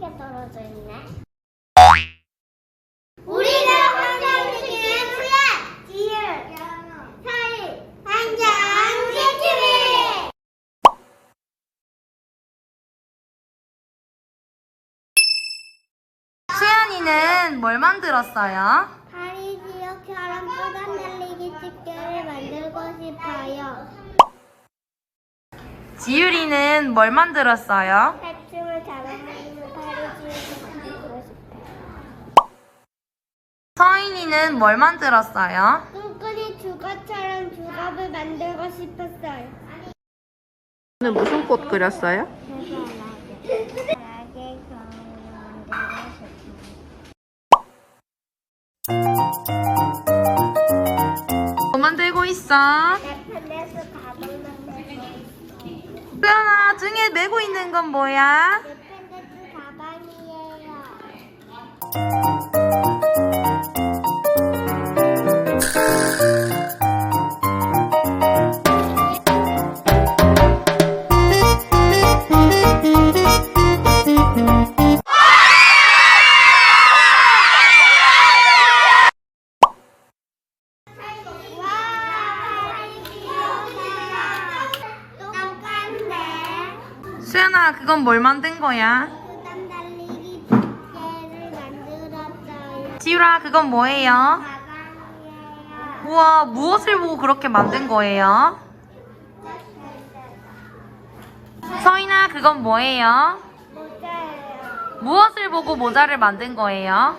게 떨어져 있네. 우리가 환경지키는 수야, 지유, 사이, 환경 지킴이. 수연이는 뭘 만들었어요? 파리지역처럼 뿌단 달리기 집게를 만들고 싶어요. 지유리는 뭘 만들었어요? 해충을 잡아먹는 파리지역을 만들고 싶어요. 서인이는 뭘 만들었어요? 끈끈이 주걱처럼 주걱을 만들고 싶었어요. 오늘 무슨 꽃 그렸어요? 뭐 만들고 있어? 가방 만들고 수연아 등에 메고 있는 건 뭐야? 넷플릭스 가방이에요. 수연아 그건 뭘 만든 거야? 달리기 만들었어요. 지유라 그건 뭐예요? 가방이에요. 우와 무엇을 보고 그렇게 만든 거예요? 서인아 그건 뭐예요? 모자예요. 무엇을 보고 모자를 만든 거예요?